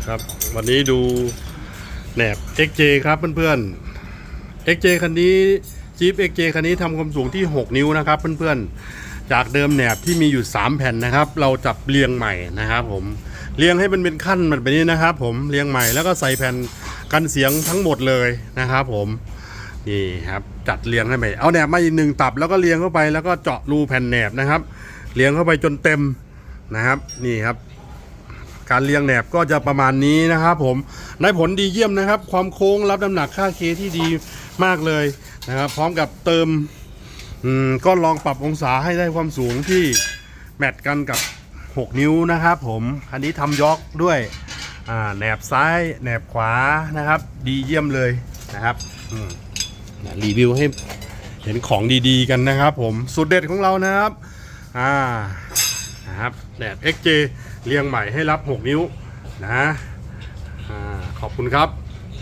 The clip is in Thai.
นะครับ วันนี้ดูแหนบ XJ ครับเพื่อนๆ XJ คันนี้จี๊ป XJ คันนี้ทำความสูงที่ 6 นิ้วนะครับเพื่อนๆ จากเดิมแหนบที่มีอยู่ 3 แผ่นนะครับ เราจับเรียงใหม่นะครับผมเรียงให้มันเป็นขั้นแบบนี้นะครับ ผมเรียงใหม่แล้วก็ใส่แผ่นกันเสียงทั้งหมดเลยนะครับ ผมนี่ครับจัดเรียงให้ใหม่เอาแหนบมาอีกหนึ่งตับแล้วก็เรียงเข้าไปแล้วก็เจาะรูแผ่นแหนบนะครับเรียงเข้าไปจนเต็มนะครับ นี่ครับ การเรียงแหนบก็จะประมาณนี้นะครับผมได้ผลดีเยี่ยมนะครับ ความโค้งรับน้ำหนักค่าเคที่ดีมากเลยนะครับ พร้อมกับเติมก็ลองปรับองศาให้ได้ความสูงที่แมทกันกับ 6 นิ้วนะครับผมอันนี้ทำยอกด้วยแหนบซ้ายแหนบขวานะครับ ดีเยี่ยมเลยนะครับรีวิวให้เห็นของดีๆกันนะครับผม สุดเด็ดของเรานะครับ อ่า นะครับแหนบ XJ เรียงใหม่ให้รับ 6 นิ้วนะขอบคุณครับ